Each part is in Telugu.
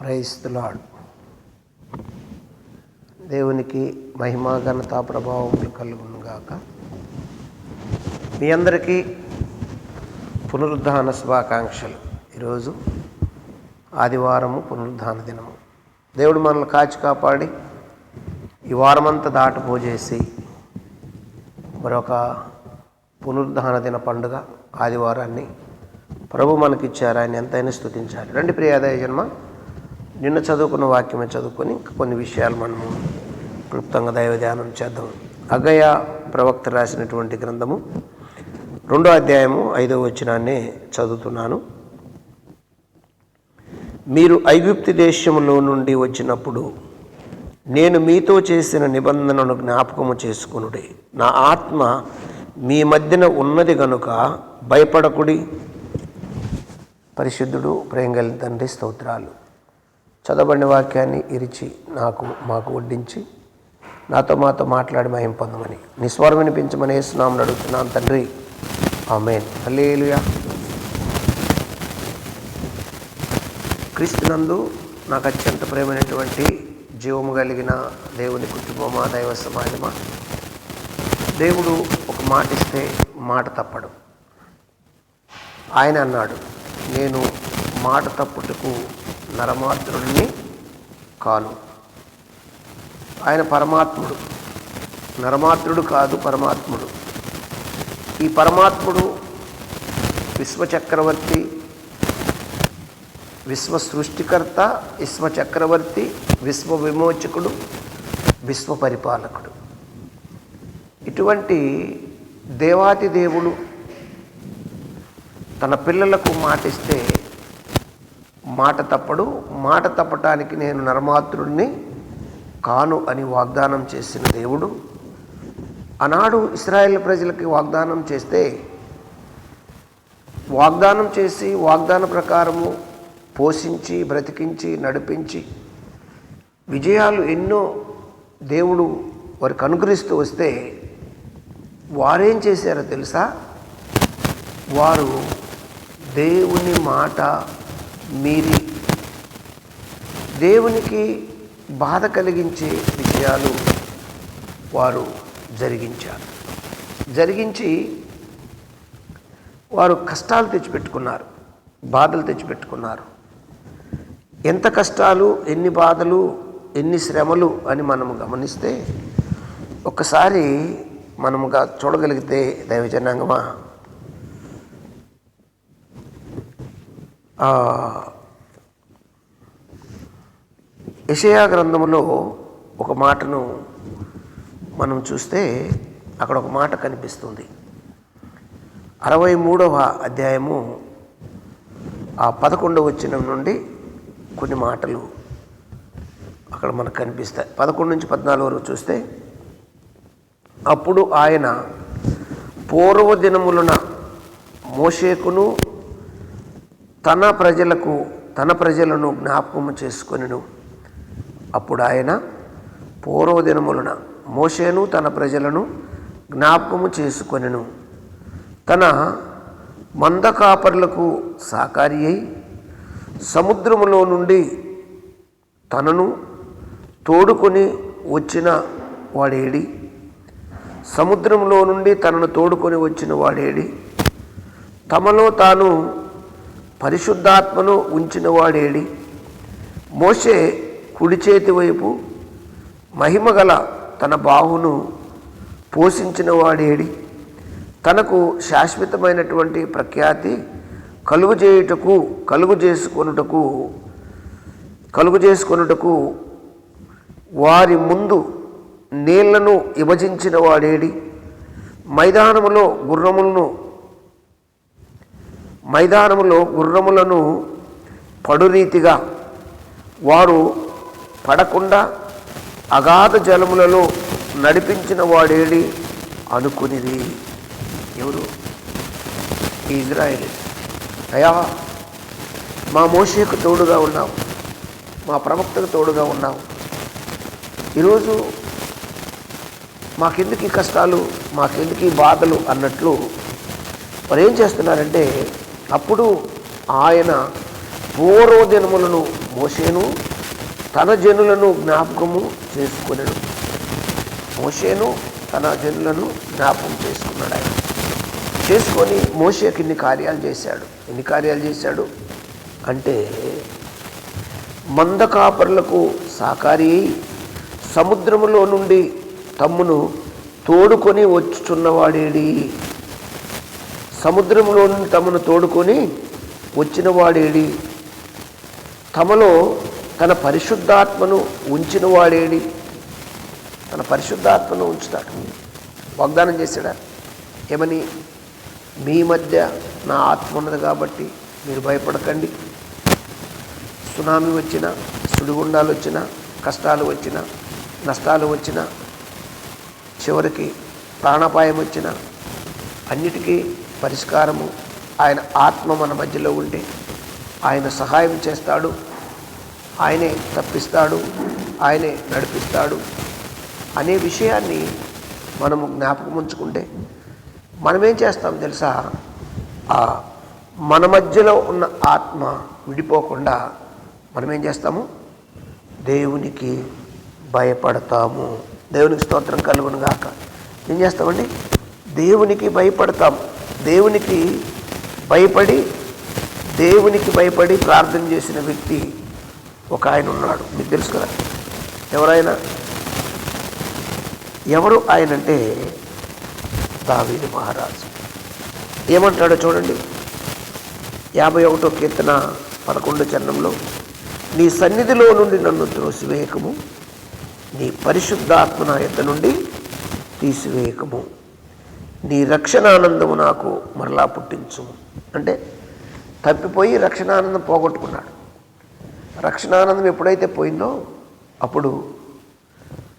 క్రైస్తులాడు దేవునికి మహిమా ఘనత ప్రభావములు కలుగునుగాక మీ అందరికీ పునరుద్ధాన శుభాకాంక్షలు. ఈరోజు ఆదివారము పునరుద్ధాన దినము. దేవుడు మనల్ని కాచి కాపాడి ఈ వారమంతా దాటిపోజేసి మరొక పునరుద్ధాన దిన పండుగ ఆదివారాన్ని ప్రభు మనకిచ్చారు. ఆయన ఎంతైనా స్థుతించాలి రండి ప్రియాదయ జన్మ. నిన్న చదువుకున్న వాక్యమే చదువుకొని ఇంకా కొన్ని విషయాలు మనము క్లుప్తంగా దైవ ధ్యానం చేద్దాం. అగయ ప్రవక్త రాసినటువంటి గ్రంథము రెండో అధ్యాయము ఐదో వచనాన్ని చదువుతున్నాను. మీరు ఐగుప్తి దేశంలో నుండి వచ్చినప్పుడు నేను మీతో చేసిన నిబంధనను జ్ఞాపకము చేసుకునుడే. నా ఆత్మ మీ మధ్యన ఉన్నది గనుక భయపడకుడి. పరిశుద్ధుడు ప్రేమ తండ్రి స్తోత్రాలు. చదవబడిన వాక్యాన్ని ఇరిచి నాకు మాకు వడ్డించి నాతో మాతో మాట్లాడి మహిం పొందమని నిస్వరం వినిపించమని వేస్తున్నామని అడుగుతున్నాను తండ్రి. ఆమెన్. అల్లేలుయా క్రీస్తునందు నాకు అత్యంత ప్రేమైనటువంటి జీవము కలిగిన దేవుని కుటుంబమా దైవ సమాజమా? దేవుడు ఒక మాట ఇస్తే మాట తప్పడు. ఆయన అన్నాడు నేను మాట తప్పుటకు నరమాత్రుడిని కాను. ఆయన పరమాత్ముడు. నరమాత్రుడు కాదు పరమాత్ముడు. ఈ పరమాత్ముడు విశ్వచక్రవర్తి విశ్వ సృష్టికర్త విశ్వచక్రవర్తి విశ్వ విమోచకుడు విశ్వ పరిపాలకుడు ఇటువంటి దేవాతి దేవుడు తన పిల్లలకు మాటిస్తే మాట తప్పడు. మాట తప్పటానికి నేను నరమాత్రుడిని కాను అని వాగ్దానం చేసిన దేవుడు. ఆనాడు ఇస్రాయేల్ ప్రజలకి వాగ్దానం చేస్తే వాగ్దానం చేసి వాగ్దాన ప్రకారము పోషించి బ్రతికించి నడిపించి విజయాలు ఎన్నో దేవుడు వారికి అనుగ్రహిస్తూ వస్తే వారేం చేశారో తెలుసా? వారు దేవుని మాట మీరి దేవునికి బాధ కలిగించే విషయాలు వారు జరిగించారు. జరిగించి వారు కష్టాలు తెచ్చిపెట్టుకున్నారు బాధలు తెచ్చిపెట్టుకున్నారు. ఎంత కష్టాలు ఎన్ని బాధలు ఎన్ని శ్రమలు అని మనము గమనిస్తే ఒక్కసారి మనముగా చూడగలిగితే దైవజనాంగమా యషయా గ్రంథములో ఒక మాటను మనం చూస్తే అక్కడ ఒక మాట కనిపిస్తుంది. అరవై మూడవ అధ్యాయము ఆ పదకొండవ వచ్చిన నుండి కొన్ని మాటలు అక్కడ మనకు కనిపిస్తాయి. పదకొండు నుంచి పద్నాలుగు వరకు చూస్తే అప్పుడు ఆయన పూర్వదినములన మోషేకును తన ప్రజలకు తన ప్రజలను జ్ఞాపకము చేసుకొనిను. అప్పుడు ఆయన పూర్వదినములన మోషేను తన ప్రజలను జ్ఞాపకము చేసుకొనిను. తన మందకాపరులకు సాకారి అయి సముద్రములో నుండి తనను తోడుకొని వచ్చిన వాడేడి. సముద్రంలో నుండి తనను తోడుకొని వచ్చిన వాడేడి. తమలో తాను పరిశుద్ధాత్మను ఉంచిన వాడేడి మోసే కుడి చేతి వైపు మహిమగల తన బాహును పోషించిన వాడేడి తనకు శాశ్వతమైనటువంటి ప్రఖ్యాతి కలుగు చేయుటకు కలుగు చేసుకొనుటకు కలుగు చేసుకొనుటకు వారి ముందు నీళ్ళను విభజించిన వాడేడి మైదానములో గుర్రములను మైదానములో గుర్రములను పడురీతిగా వారు పడకుండా అగాధ జలములలో నడిపించిన వాడేడి అనుకునిది ఎవరు? ఈ ఇజ్రాయేల్. అయా మా మోషకు తోడుగా ఉన్నావు. మా ప్రవక్తకు తోడుగా ఉన్నావు. ఈరోజు మాకెందుకు ఈ కష్టాలు మాకెందుకు ఈ బాధలు అన్నట్లు వారు ఏం చేస్తున్నారంటే అప్పుడు ఆయన పూర్వదినములను మోషేను తన జనులను జ్ఞాపకము చేసుకున్నాడు మోషేను తన జనులను జ్ఞాపకం చేసుకున్నాడు ఆయన. చేసుకొని మోసేకి ఇన్ని కార్యాలు చేశాడు. ఎన్ని కార్యాలు చేశాడు? అంటే మంద కాపరులకు సాకారి అయి సముద్రములో నుండి తమ్మును తోడుకొని వచ్చుచున్నవాడేడి? సముద్రంలో తమను తోడుకొని వచ్చినవాడేడి తమలో తన పరిశుద్ధాత్మను ఉంచిన వాడేడి. తన పరిశుద్ధాత్మను ఉంచుతాడు. వాగ్దానం చేశాడా? ఏమని? మీ మధ్య నా ఆత్మ ఉన్నది కాబట్టి మీరు భయపడకండి. సునామీ వచ్చినా సుడిగుండాలు వచ్చినా కష్టాలు వచ్చినా నష్టాలు వచ్చినా చివరికి ప్రాణాపాయం వచ్చినా అన్నిటికీ పరిష్కారము ఆయన ఆత్మ మన మధ్యలో ఉంటే ఆయన సహాయం చేస్తాడు. ఆయనే తప్పిస్తాడు. ఆయనే నడిపిస్తాడు అనే విషయాన్ని మనము జ్ఞాపకం ఉంచుకుంటే మనమేం చేస్తాం తెలుసా? ఆ మన మధ్యలో ఉన్న ఆత్మ విడిపోకుండా మనమేం చేస్తాము? దేవునికి భయపడతాము. దేవునికి స్తోత్రం కలుగునుగాక. ఏం చేస్తామండి? దేవునికి భయపడతాం. దేవునికి భయపడి దేవునికి భయపడి ప్రార్థన చేసిన వ్యక్తి ఒక ఆయన ఉన్నాడు. మీకు తెలుసు కదా. ఎవరైనా? ఎవరు ఆయన అంటే దావీదు మహారాజు. ఏమంటాడో చూడండి. యాభై ఒకటో కీర్తన పదకొండు చరణంలో నీ సన్నిధిలో నుండి నన్ను త్రోసివేయకము. నీ పరిశుద్ధాత్మ నా నుండి తీసివేయకము. నీ రక్షణానందము నాకు మరలా పుట్టించు. అంటే తప్పిపోయి రక్షణానందం పోగొట్టుకున్నాడు. రక్షణానందం ఎప్పుడైతే పోయిందో అప్పుడు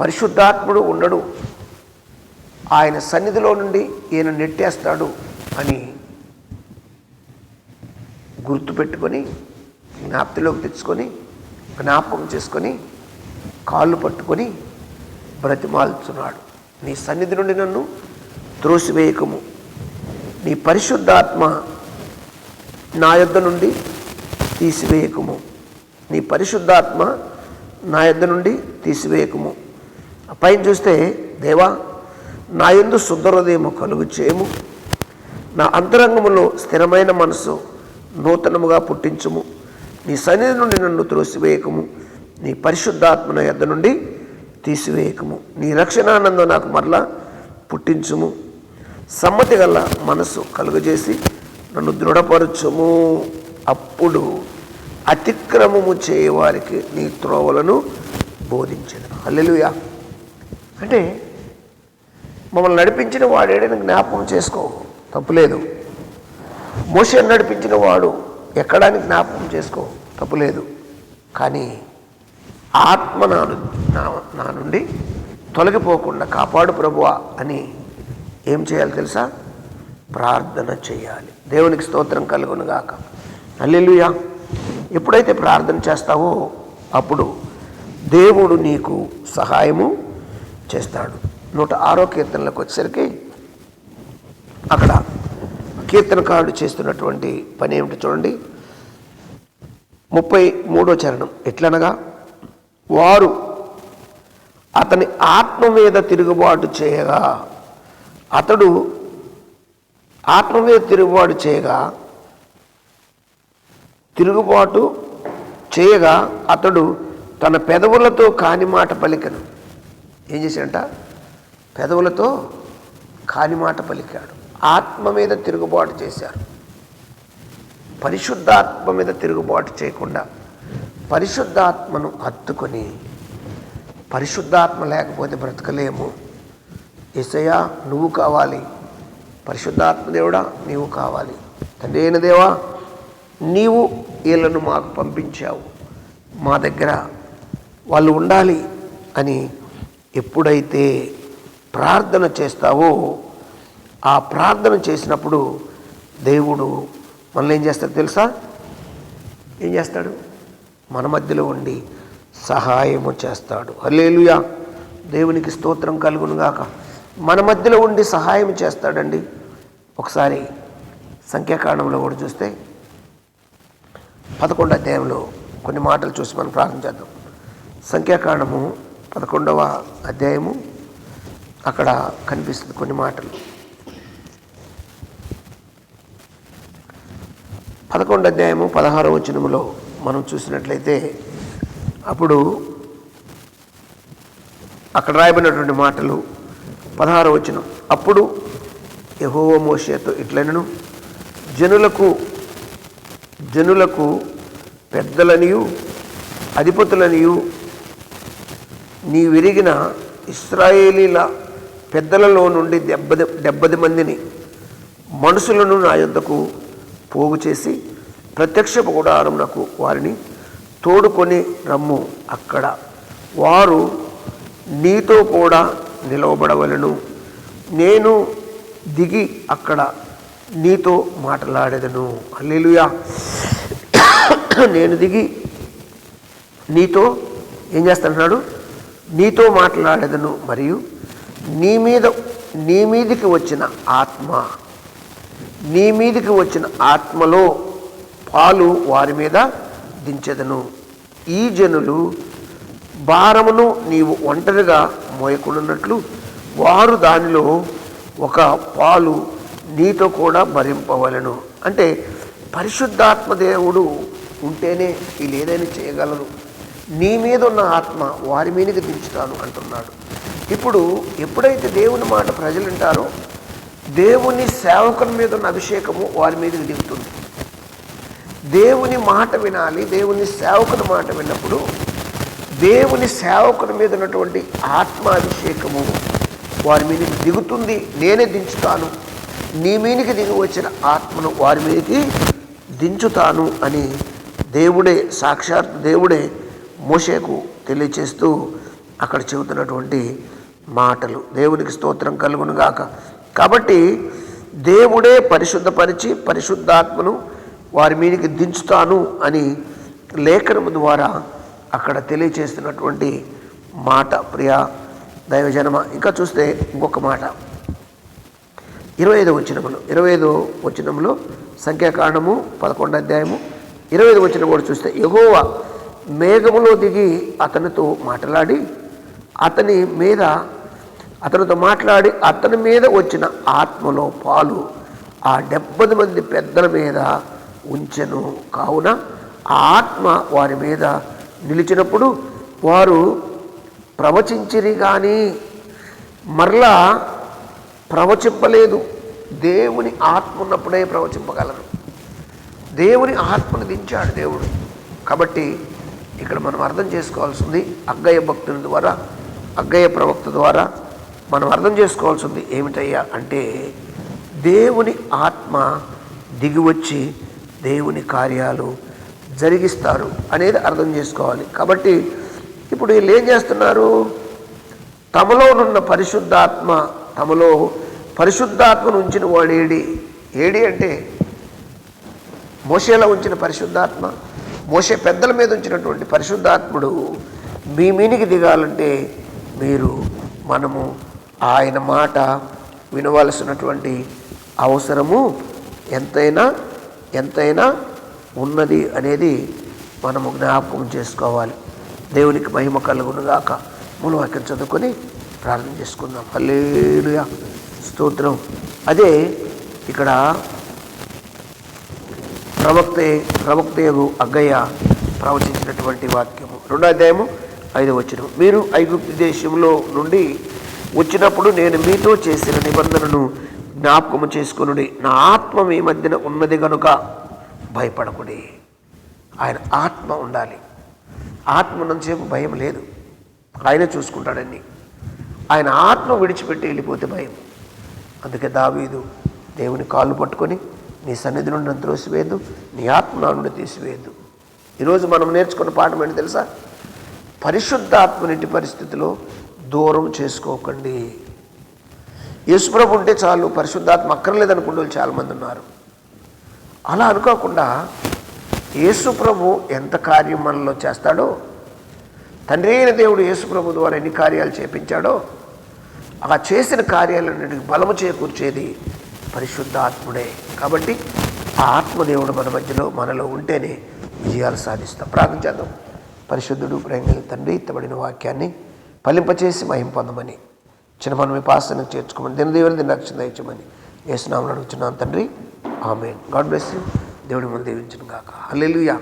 పరిశుద్ధాత్ముడు ఉండడు. ఆయన సన్నిధిలో నుండి ఈయన నెట్టేస్తాడు అని గుర్తుపెట్టుకొని జ్ఞాప్తిలోకి తెచ్చుకొని జ్ఞాపకం చేసుకొని కాళ్ళు పట్టుకొని బ్రతిమాల్చున్నాడు. నీ సన్నిధి నుండి నన్ను త్రోసివేయకము. నీ పరిశుద్ధాత్మ నా యొద్ద నుండి తీసివేయకము. నీ పరిశుద్ధాత్మ నా యొద్ద నుండి తీసివేయకము. పైన చూస్తే దేవా నా ఎందు శుద్ధహృదయము కలుగు చేయము. నా అంతరంగములో స్థిరమైన మనసు నూతనముగా పుట్టించుము. నీ సన్నిధి నుండి నన్ను త్రోసివేయకము. నీ పరిశుద్ధాత్మ నా యొద్ద నుండి తీసివేయకము. నీ రక్షణానందం నాకు మరలా పుట్టించుము. సమ్మతి గల మనసు కలుగజేసి నన్ను దృఢపరచము. అప్పుడు అతిక్రమము చేయవారికి నీ త్రోవలను బోధించను. అల్లెలుయా అంటే మమ్మల్ని నడిపించిన వాడేడని జ్ఞాపకం చేసుకో. తప్పులేదు మోషన్ నడిపించిన వాడు ఎక్కడాన్ని జ్ఞాపకం చేసుకో. తప్పులేదు కానీ ఆత్మ నా ను- నా నా నుండి తొలగిపోకుండా కాపాడు ప్రభువా అని ఏం చేయాలి తెలుసా? ప్రార్థన చేయాలి. దేవునికి స్తోత్రం కలుగునుగాక. అల్లెలుయా ఎప్పుడైతే ప్రార్థన చేస్తావో అప్పుడు దేవుడు నీకు సహాయము చేస్తాడు. నూట ఆరో కీర్తనలకు వచ్చేసరికి అక్కడ కీర్తనకారుడు చేస్తున్నటువంటి పని ఏమిటి చూడండి. ముప్పై మూడో చరణం. ఎట్లనగా? వారు అతని ఆత్మ మీద తిరుగుబాటు చేయగా అతడు ఆత్మ మీద తిరుగుబాటు చేయగా తిరుగుబాటు చేయగా అతడు తన పెదవులతో కాని మాట పలికను. ఏం చేశాడంట? పెదవులతో కాని మాట పలికాడు. ఆత్మ మీద తిరుగుబాటు చేశారు. పరిశుద్ధాత్మ మీద తిరుగుబాటు చేయకుండా పరిశుద్ధాత్మను హత్తుకొని పరిశుద్ధాత్మ లేకపోతే బ్రతకలేము. ఏసయ్యా నువ్వు కావాలి. పరిశుద్ధాత్మ దేవుడా నీవు కావాలి. తండ్రి అయిన దేవా నీవు వీళ్ళను మాకు పంపించావు. మా దగ్గర వాళ్ళు ఉండాలి అని ఎప్పుడైతే ప్రార్థన చేస్తావో ఆ ప్రార్థన చేసినప్పుడు దేవుడు మనల్ని ఏం చేస్తాడు తెలుసా? ఏం చేస్తాడు? మన మధ్యలో ఉండి సహాయము చేస్తాడు. హల్లేలుయా. దేవునికి స్తోత్రం కలుగునుగాక. మన మధ్యలో ఉండి సహాయం చేస్తాడండి. ఒకసారి సంఖ్యాకాండంలో కూడా చూస్తే పదకొండు అధ్యాయంలో కొన్ని మాటలు చూసి మనం ప్రార్థన చేద్దాం. సంఖ్యాకాండము పదకొండవ అధ్యాయము అక్కడ కనిపిస్తుంది కొన్ని మాటలు. పదకొండు అధ్యాయము పదహారో వచనములో మనం చూసినట్లయితే అప్పుడు అక్కడ రాయబడినటువంటి మాటలు పదహారో వచ్చిన అప్పుడు యహోవ మోషేతో ఇట్లనను జనులకు జనులకు పెద్దలనియు అధిపతులనియు నీ విరిగిన ఇస్రాయేలీల పెద్దలలో నుండి దెబ్బది డెబ్బది మందిని మనుషులను నా యొద్దకు పోగు చేసి ప్రత్యక్ష గుడారమునకు వారిని తోడుకొని రమ్ము అక్కడ. వారు నీతో కూడా నిలవబడవలను. నేను దిగి అక్కడ నీతో మాట్లాడేదను. అల్లెలుయా నేను దిగి నీతో ఏం చేస్తున్నాడు నీతో మాట్లాడేదను మరియు నీ మీద నీ మీదికి వచ్చిన ఆత్మ నీ మీదికి వచ్చిన ఆత్మలో పాలు వారి మీద దించెదను. ఈ జనులు భారమును నీవు ఒంటరిగా మోయకుండాన్నట్లు వారు దానిలో ఒక పాలు నీతో కూడా భరింపవలను. అంటే పరిశుద్ధాత్మ దేవుడు ఉంటేనే వీళ్ళు ఏదైనా చేయగలరు. నీ మీద ఉన్న ఆత్మ వారి మీదకి దించుతాను అంటున్నాడు. ఇప్పుడు ఎప్పుడైతే దేవుని మాట ప్రజలు వింటారో దేవుని సేవకుని మీద ఉన్న అభిషేకము వారి మీదకి దిగుతుంది. దేవుని మాట వినాలి దేవుని సేవకుని మాట విన్నప్పుడు దేవుని సేవకుని మీద ఉన్నటువంటి ఆత్మాభిషేకము వారి మీదకి దిగుతుంది నేనే దించుతాను. నీ మీదకి దిగి వచ్చిన ఆత్మను వారి మీదకి దించుతాను అని దేవుడే సాక్షాత్ దేవుడే మోషేకు తెలియచేస్తూ అక్కడ చెబుతున్నటువంటి మాటలు. దేవునికి స్తోత్రం కలుగునుగాక కాబట్టి దేవుడే పరిశుద్ధపరిచి పరిశుద్ధాత్మను వారి మీదకి దించుతాను అని లేఖనము ద్వారా అక్కడ తెలియచేస్తున్నటువంటి మాట ప్రియ దైవజనమ? ఇంకా చూస్తే ఇంకొక మాట. ఇరవై ఐదు వచనములు. ఇరవై ఐదు వచనంలో సంఖ్యాకాండము పదకొండు అధ్యాయము. ఇరవై ఐదు వచనం కూడా చూస్తే ఎగోవ మేఘములో దిగి అతనితో మాట్లాడి అతని మీద అతనితో మాట్లాడి అతని మీద వచ్చిన ఆత్మలో పాలు ఆ డెబ్బది మంది పెద్దల మీద ఉంచెను. కావున ఆ ఆత్మ వారి మీద నిలిచినప్పుడు వారు ప్రవచించిరి కానీ మరలా ప్రవచింపలేదు. దేవుని ఆత్మ ఉన్నప్పుడే ప్రవచింపగలరు. దేవుని ఆత్మను దించాడు దేవుడు. కాబట్టి ఇక్కడ మనం అర్థం చేసుకోవాల్సింది అగ్గయ్య భక్తుల ద్వారా అగ్గయ్య ప్రవక్త ద్వారా మనం అర్థం చేసుకోవాల్సింది ఏమిటయ్యా అంటే దేవుని ఆత్మ దిగివచ్చి దేవుని కార్యాలు జరిగిస్తారు అనేది అర్థం చేసుకోవాలి. కాబట్టి ఇప్పుడు వీళ్ళు ఏం చేస్తున్నారు? తమలోనున్న పరిశుద్ధాత్మ తమలో పరిశుద్ధాత్మను ఉంచిన వాడు ఏడి? ఏడి అంటే మోసేలో ఉంచిన పరిశుద్ధాత్మ మోసే పెద్దల మీద ఉంచినటువంటి పరిశుద్ధాత్ముడు మీ మీనికి దిగాలంటే మీరు మనము ఆయన మాట వినవలసినటువంటి అవసరము ఎంతైనా ఎంతైనా ఉన్నది అనేది మనము జ్ఞాపకం చేసుకోవాలి. దేవునికి మహిమ కలుగునుగాక. మూల చదువుకొని ప్రార్థన చేసుకుందాం. హల్లేలుయా. స్తోత్రం. అదే ఇక్కడ ప్రవక్త ప్రవక్తయు అగ్గయ్య ప్రవచించినటువంటి వాక్యము. రెండో అధ్యాయము ఐదు వచ్చిన మీరు ఐగుప్తి దేశంలో నుండి వచ్చినప్పుడు నేను మీతో చేసిన నిబంధనను జ్ఞాపకము చేసుకుని నా ఆత్మ మీ మధ్యన ఉన్నది గనుక భయపడకుడి. ఆయన ఆత్మ ఉండాలి. ఆత్మ ఉన్నంతసేపు భయం లేదు. ఆయనే చూసుకుంటాడని ఆయన ఆత్మ విడిచిపెట్టి వెళ్ళిపోతే భయం. అందుకే దావీదు దేవుని కాళ్ళు పట్టుకొని నీ సన్నిధి నుండి నన్ను త్రోసివేయద్దు నీ ఆత్మ నా నుండి తీసివేయద్దు. ఈరోజు మనం నేర్చుకున్న పాఠం ఏంటి తెలుసా? పరిశుద్ధాత్మనిటి పరిస్థితిలో దూరం చేసుకోకండి. యేసుప్రభు ఉంటే చాలు పరిశుద్ధాత్మ అక్కర్లేదనుకుంటూ చాలామంది ఉన్నారు. అలా అనుకోకుండా యేసుప్రభు ఎంత కార్యం మనలో చేస్తాడో తండ్రి అయిన దేవుడు యేసుప్రభు ద్వారా ఎన్ని కార్యాలు చేపించాడో ఆ చేసిన కార్యాలన్నిటికి బలము చేకూర్చేది పరిశుద్ధ ఆత్ముడే కాబట్టి ఆ ఆత్మదేవుడు మన మధ్యలో మనలో ఉంటేనే విజయాలు సాధిస్తాం. ప్రార్థన చేద్దాం. పరిశుద్ధుడు ప్రేమ తండ్రి ఇత్తబడిన వాక్యాన్ని ఫలింపచేసి మహిం పొందమని చిన్న మనం మీ పాసనకు చేర్చుకోమని దినదేవుని దిన రక్షణ దయచమని వేసునామని అడుగుతున్నాను తండ్రి. ఆమె గాడ్ బ్లెస్ యూ. దేవుడి ముందు దీవించను కాక హల్లెలూయా.